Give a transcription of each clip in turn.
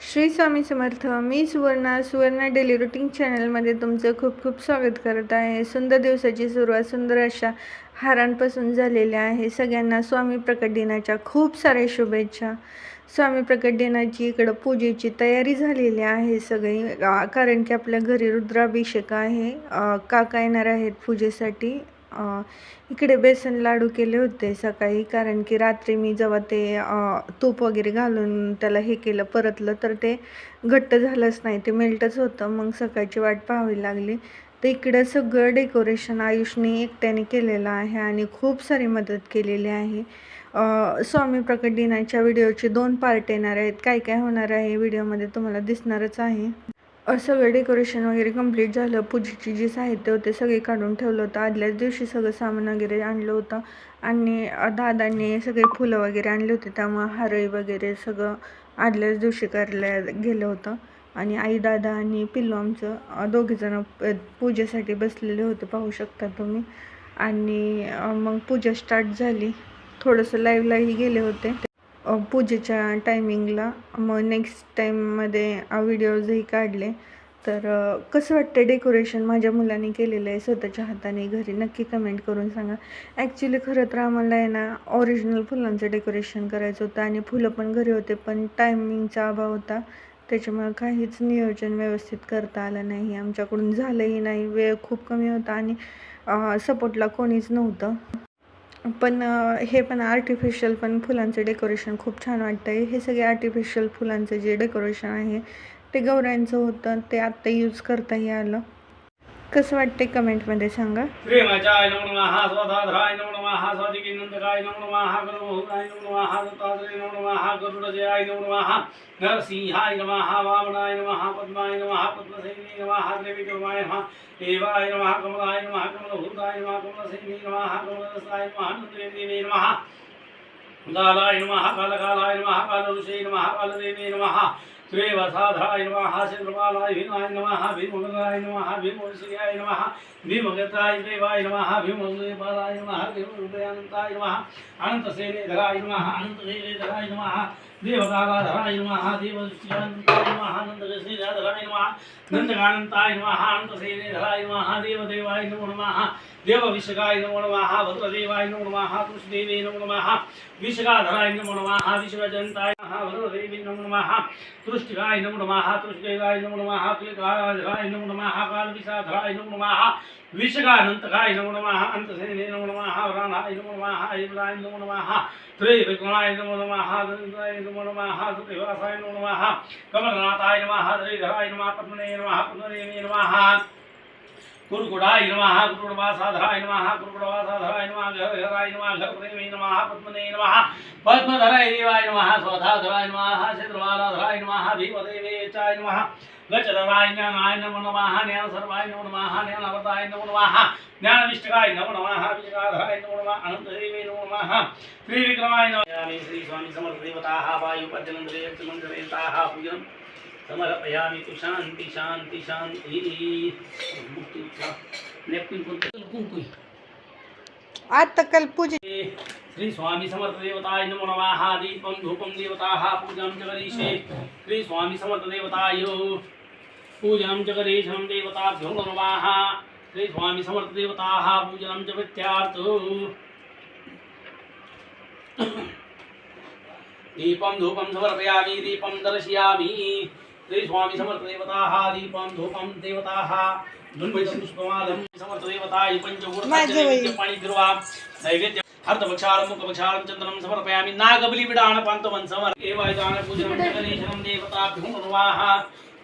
श्री स्वामी समर्थ मी Suvarna Suvarna daily routine चॅनलमध्ये तुमचं खूप खूप स्वागत करत आहे. सुंदर दिवसाची सुरुवात सुंदर अशा हारांपासून झालेल्या आहे. सगळ्यांना स्वामी प्रकट दिनाच्या खूप साऱ्या शुभेच्छा. स्वामी प्रकट दिनाची इकडं पूजेची तयारी झालेली आहे सगळी. कारण की आपल्या घरी रुद्राभिषेक आहे. काका येणार आहेत पूजेसाठी. इकडे बेसन लाडू केले होते सकाळी कारण की रात्री मी जेव्हा ते तूप वगैरे घालून त्याला हे केलं परतलं तर ते घट्ट झालंच नाही ते मेल्टच होतं. मग सकाळची वाट पाहावी लागली. तर इकडं सगळं डेकोरेशन आयुषने एकट्याने केलेलं आहे आणि खूप सारी मदत केलेली आहे. स्वामी प्रकट दिनाच्या व्हिडिओचे दोन पार्ट येणार आहेत. काय काय होणार आहे व्हिडिओमध्ये तुम्हाला दिसणारच आहे. सगळं डेकोरेशन वगैरे कंप्लीट झालं पूजेची जी साहित्य होते सगळे काढून ठेवलं होतं. आदल्याच दिवशी सगळं सामान वगैरे आणलं होतं. आणि दादांनी सगळे फुलं वगैरे आणले होते. त्यामुळं हारळी वगैरे सगळं आदल्याच दिवशी करल्या गेलं होतं. आणि आई दादा आणि पिल्लू आमचं दोघेजणं पूजेसाठी बसलेले होते पाहू शकता तुम्ही. आणि मग पूजा स्टार्ट झाली. थोडंसं लाईव्हलाही गेले होते. पूजेच्या टायमिंगला मग नेक्स्ट टाईममध्ये व्हिडिओजही काढले. तर कसं वाटतं डेकोरेशन माझ्या मुलांनी केलेलं आहे स्वतःच्या हाताने? घरी नक्की कमेंट करून सांगा. ॲक्च्युली खरं तर आम्हाला आहे ना ओरिजिनल फुलांचं डेकोरेशन करायचं होतं आणि फुलं पण घरी होते पण टायमिंगचा अभाव होता. त्याच्यामुळे काहीच नियोजन व्यवस्थित करता आलं नाही. आमच्याकडून झालंही नाही. वेळ खूप कमी होता आणि सपोर्टला कोणीच नव्हतं. पण हे पण आर्टिफिशियल पण फुलांचं डेकोरेशन खूप छान वाटतं आहे हे सगळे आर्टिफिशियल फुलांचं जे डेकोरेशन आहे ते गौऱ्यांचं होतं. ते आत्ता यूज करताही आलं. कसं वाटते कमेंटमध्ये सांगा. प्रेमचाय नमो नमः स्वधाधराय नमो नमः स्वादिकीनंदकाय नमो नमः गरुडाय नमो नमः दत्तात्रेय नमो नमः गरुडजयाय नमो नमः नरसिंहाय नमः वामनाय नमः पद्माय नमः पद्मसेनी नमः त्रिविक्रमाय नमः देवाय नमः कमलाय नमः कमलभूताय नमः कमलसेनी नमः कमलरसाय नमः नंददेवी नमः कालाय नमः कालकालाय नमः कालऋषे नमः कालदेवे नमः श्रीवसाधराय नमः चंद्रमालाय भीमाय नमः भीमगलाय नमः भीमवशियाय नमः भीमगताय देवाय नमः भीमदेवाय नमः भीमदयानन्ताय नमः अनन्तसेनेधराय नमः अनन्तदेवेधराय नमः देवकालाधराय नमः देवशियानन्ताय नमः नन्दगसेनाधराय नमः नन्दगानन्ताय नमः अनन्तसेनेधराय नमः देवदेवाय नमो नमः देवविषगाय नमो नमः भद्रदेवाय नमो नमः कृष्णदेवे नमो नमः विषगाधराय नमो नमः विश्वजन्ताय नमः भद्रदेवी नमो नमः तुष्टिकाय नमो नमः तुष्टिकाय नमो नमः तुलिकाधराय नमो नमः कालविषाधराय नमो नमः विषगानन्तकाय नमो नमः अन्तसेने नमो नमः वराणाय नमो नमः इन्द्राय नमो नमः त्रिविक्रमाय नमो नमः दरिद्राय नमो नमः सुतिवासाय नमो नमः कमलनाथाय नमः श्रीधराय नमः पद्मने नमः पद्मदेवे नमः कुरुकुडाय नमः कुरुकुडवासाधराय नमः कुरुकुडवासाधराय नमः घरघराय नमः घरप्रेमी नमः पद्मने नमः पद्मधराय देवाय नमः स्वधाधराय नमः शत्रुवालाधराय नमः भीमदेवेचाय नमः गजधराय ज्ञानाय नमो नमः ज्ञानसर्वाय नमो नमः ज्ञानवरदाय नमो नमः ज्ञानविष्टकाय नमो नमः विष्टकाधराय नमो नमः अनन्तदेवे नमो नमः श्रीविक्रमाय नमः यामि श्री स्वामी समर्थ देवताः वायुपद्यमन्त्रे यक्षमन्त्रेताः पूजनम् समर्पयामि तु शान्ति शान्ति शान्तिः नेपकिन कुंकुई आता काल पूजे। श्री स्वामी समर्थ देवताय नमो नमः। दीपं धूपं देवताः पूजां च करिष्ये। श्री स्वामी समर्थ देवताय पूजनं च करिष्यं देवताभ्यो नमः श्री स्वामी समर्थ देवताः पूजनं च प्रत्यार्थ। दीपं धूपं समर्पयामि दीपं दर्शयामि। श्री स्वामी समर्थ देवताः दीपं धूपं देवताः धुन्वितं पुष्पमालं समर्थ देवताय. पंचगुण पाणी फिरवा नैवेद्य हर्तभक्षालं मुखभक्षालं चंदनं समर्पयामि नागबलिविडान पंतवन् समर्प एवायदान पूजनं जगदीशनं देवताभ्यो नमः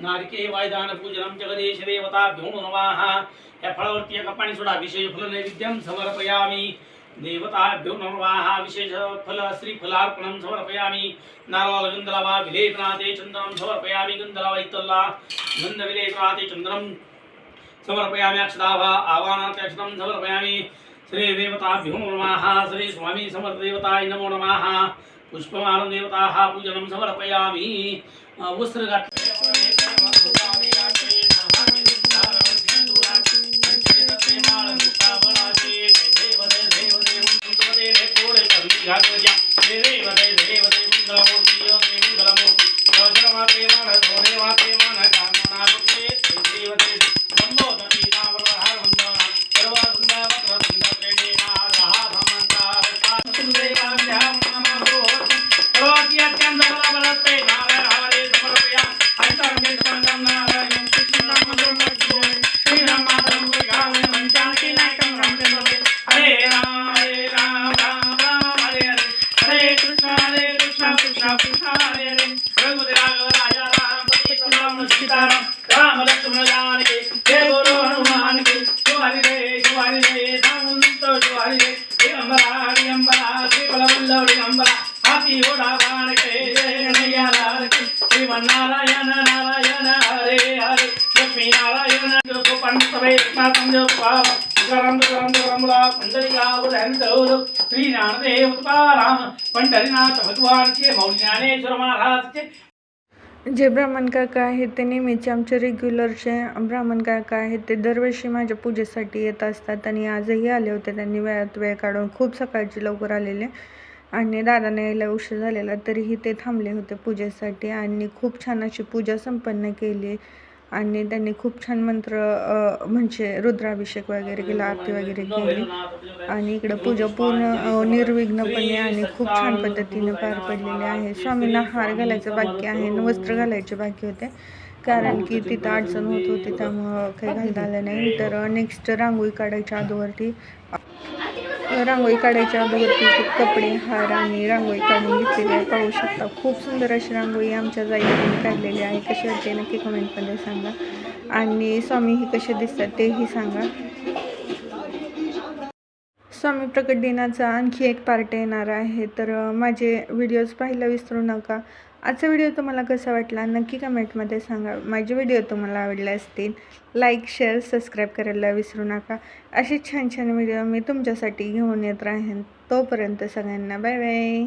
नारिके वायदान पूजनं जगदीश देवताभ्यो नमः या फळावरती एका पाणी सोडा विशेष फल नैवेद्यं समर्पयामि देवताभ्यो नमः विशेष फल श्रीफलार्पणं समर्पयामि। नारळगंधलावा विलेपनाते चंदनं समर्पयामि गंधलावा इत्तल्ला गंधविलेपनाते चन्द्रं समर्पयामि अक्षदाभा आवाहनार्थे अक्षतं समर्पयामि। श्रीदेवताभ्यो नमः श्री स्वामी समर्थदेवताय नमो नमः पुष्पमालं देवताः पूजनं समर्पयामि। वस्त्र Gracias. సీతారాం రామ లక్ష్మణానికి జయ హనుమానికి శివారి రే నారాయణ హరే పండరినాథ భగవాన్ మౌలి జ్ఞానేశ్వర మహారాజ్ जे ब्राह्मण काका आहेत ते नेहमीचे आमचे रेग्युलरचे ब्राह्मण काका आहेत ते दरवर्षी माझ्या पूजेसाठी येत असतात आणि आजही आले होते. त्यांनी वेळात वेळ काढून खूप सकाळची लवकर आलेले आणि दादाने यायला उशीर झालेला तरीही ते थांबले होते पूजेसाठी आणि खूप छान अशी पूजा संपन्न केली. आणि त्यांनी खूप छान मंत्र म्हणजे रुद्राभिषेक वगैरे केला आरती वगैरे केली. आणि इकडं पूजा पूर्ण निर्विघ्नपणे आणि खूप छान पद्धतीने पार पडलेली आहे. स्वामींना हार घालायचं बाकी आहे आणि वस्त्र घालायचे बाकी होते. कारण की तिथं अडचण होत होती त्यामुळं काही घालता आलं नाही. तर नेक्स्ट रांगोळी काढायच्या अगोदरती रांगोळी काढायच्या अगोदरती कपडे हार आणि रांगोळी काढून घेतलेली आहे. पाहू शकता खूप सुंदर अशी रांगोळी आमच्या जाईने काढलेली आहे. कशी वाटते नक्की कमेंटमध्ये सांगा. आणि स्वामी ही कसे दिसतात तेही सांगा. स्वामी प्रकट दिनाचा आणखी एक पार्ट येणार आहे. तर माझे व्हिडिओज पाहायला विसरू नका. आजचा व्हिडिओ तुम्हाला कसा वाटला नक्की कमेंटमध्ये सांगा. माझे व्हिडिओ तुम्हाला आवडले असतील लाईक शेअर सबस्क्राईब करायला विसरू नका. असे छान छान व्हिडिओ मी तुमच्यासाठी घेऊन येत राहीन. तोपर्यंत सगळ्यांना बाय बाय.